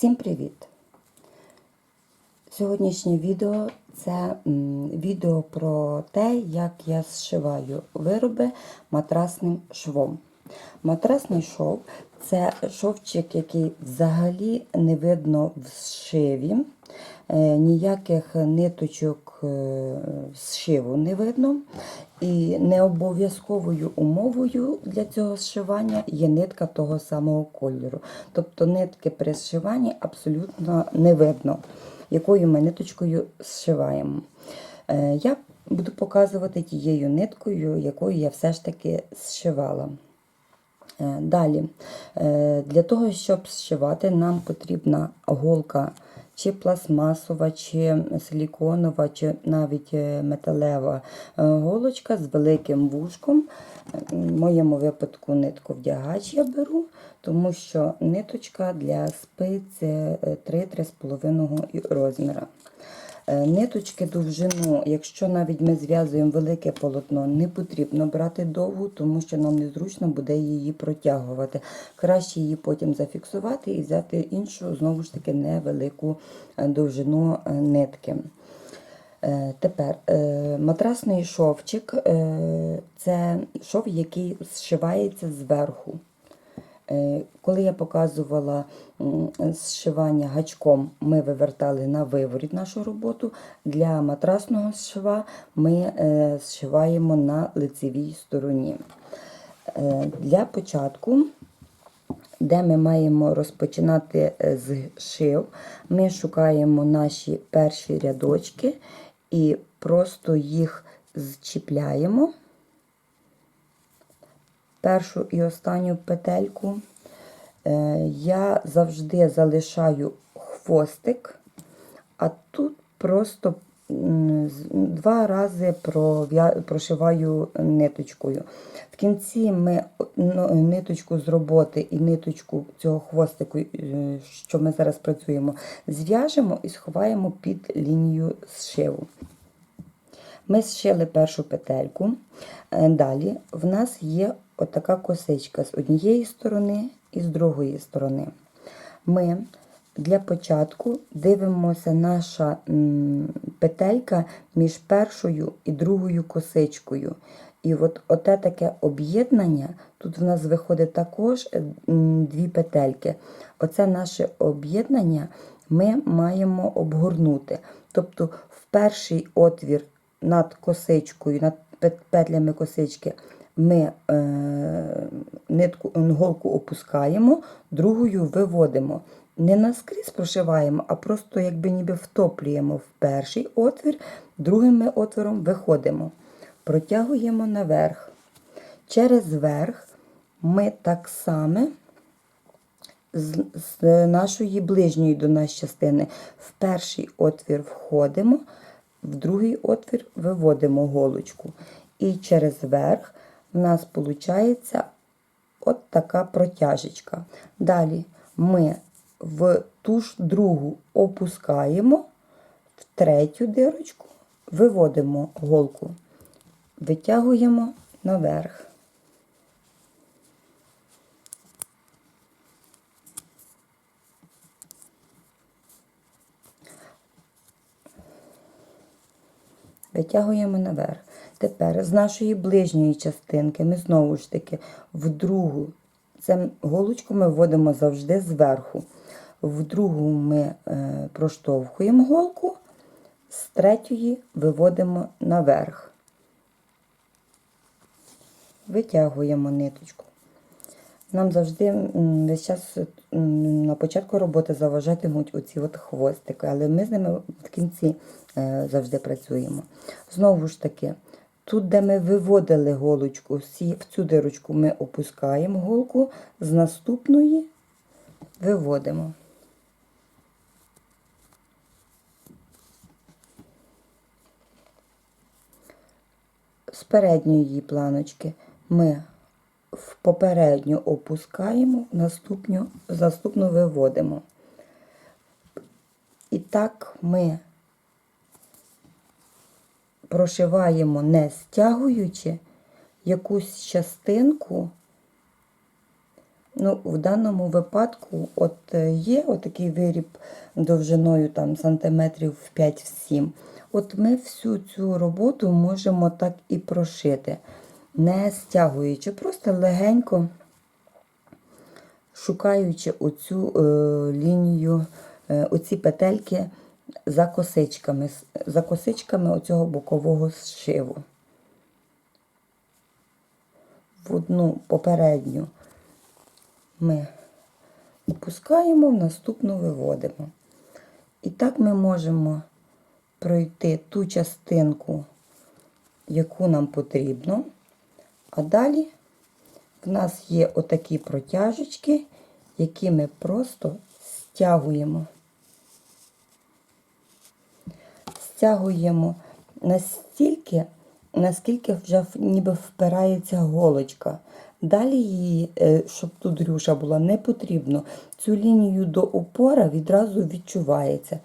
Всім привіт! Сьогоднішнє відео це відео про те, як я зшиваю вироби матрасним швом. Матрасний шов це шовчик, який взагалі не видно в зшиві, е, ніяких ниточок е, зшиву не видно. І не обов'язковою умовою для цього зшивання є нитка того самого кольору. Тобто нитки при зшиванні абсолютно не видно, якою ми ниточкою зшиваємо. Е, Я буду показувати тією ниткою, якою я все ж таки зшивала. Е, Далі, е, для того, щоб зшивати, нам потрібна голка чи пластмасова, чи силіконова, чи навіть е, металева е, голочка з великим вушком. Е, В моєму випадку нитку вдягач я беру, тому що ниточка для спиць е, 3-3,5 розміра. Е, Ниточки довжину, якщо навіть ми зв'язуємо велике полотно, не потрібно брати довгу, тому що нам незручно буде її протягувати. Краще її потім зафіксувати і взяти іншу, знову ж таки, невелику е, довжину е, нитки. Тепер матрасний шовчик це шов, який зшивається зверху. Е, Коли я показувала зшивання гачком, ми вивертали на виворіт нашу роботу. Для матрасного шва ми е, зшиваємо на лицевій стороні. Е, Для початку, де ми маємо розпочинати е, зшив, ми шукаємо наші перші рядочки і просто їх зчіпляємо першу і останню петельку. Е, Я завжди залишаю хвостик, а тут просто два рази прошиваю ниточкою. В кінці ми ну, ниточку з роботи і ниточку цього хвостику, е, що ми зараз працюємо, зв'яжемо і сховаємо під лінію зшиву. Ми зшили першу петельку. Е, Далі в нас є отака косичка з однієї сторони і з другої сторони. Ми для початку дивимося наша петелька між першою і другою косичкою. І от оте таке об'єднання, тут в нас виходить також е, дві петельки. Оце наше об'єднання ми маємо обгорнути. Тобто в перший отвір над косичкою, над петлями косички ми е, нитку, голку опускаємо, другою виводимо. Не наскрізь прошиваємо, а просто якби ніби втоплюємо в перший отвір, другим ми отвором виходимо. Протягуємо наверх. Через верх ми так само з, з нашої ближньої до нас частини в перший отвір входимо, в другий отвір виводимо голочку. І через верх в нас виходить от така протяжечка. Далі ми в ту ж другу опускаємо, в третю дирочку виводимо голку, витягуємо наверх. Витягуємо наверх. Тепер з нашої ближньої частинки ми знову ж таки в другу, це голочку ми вводимо завжди зверху. В другу ми е, проштовхуємо голку, з третьої виводимо наверх. Витягуємо ниточку. Нам завжди весь час на початку роботи заважатимуть оці от хвостики, але ми з ними в кінці е, завжди працюємо. Знову ж таки, тут, де ми виводили голочку, в цю дирочку ми опускаємо голку, з наступної виводимо. З передньої її планочки ми в попередню опускаємо, наступну, наступну виводимо. І так ми прошиваємо не стягуючи якусь частинку Ну, в даному випадку от є отакий виріб довжиною там, сантиметрів в 5-7. От ми всю цю роботу можемо так і прошити, не стягуючи, просто легенько шукаючи оцю е, лінію, е, оці петельки за косичками, за косичками оцього бокового зшиву. В одну попередню ми опускаємо, в наступну виводимо. І так ми можемо пройти ту частинку, яку нам потрібно, а далі в нас є отакі протяжечки, які ми просто стягуємо. Стягуємо настільки, наскільки вже ніби впирається голочка. Далі її, е, щоб тут рюша була, не потрібно. Цю лінію до опора відразу відчувається.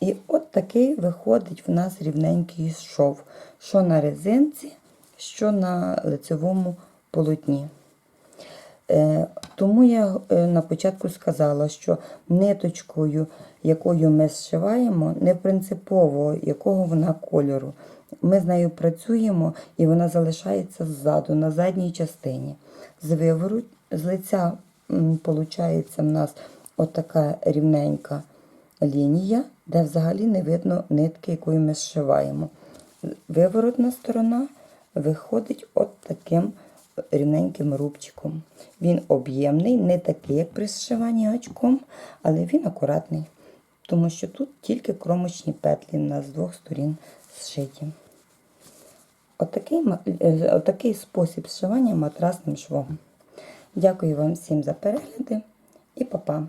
І от такий виходить в нас рівненький шов, що на резинці, що на лицевому полотні. Е, Тому я е, на початку сказала, що ниточкою, якою ми зшиваємо, не принципово, якого вона кольору. Ми з нею працюємо і вона залишається ззаду, на задній частині. З вивору, з лиця виходить в нас отака рівненька лінія, де взагалі не видно нитки, якою ми зшиваємо. Виворотна сторона виходить от таким рівненьким рубчиком. Він об'ємний, не такий, як при зшиванні гачком, але він акуратний, тому що тут тільки кромочні петлі на з двох сторін зшиті. Отакий, е, отакий спосіб зшивання матрасним швом. Дякую вам всім за перегляди і па-па!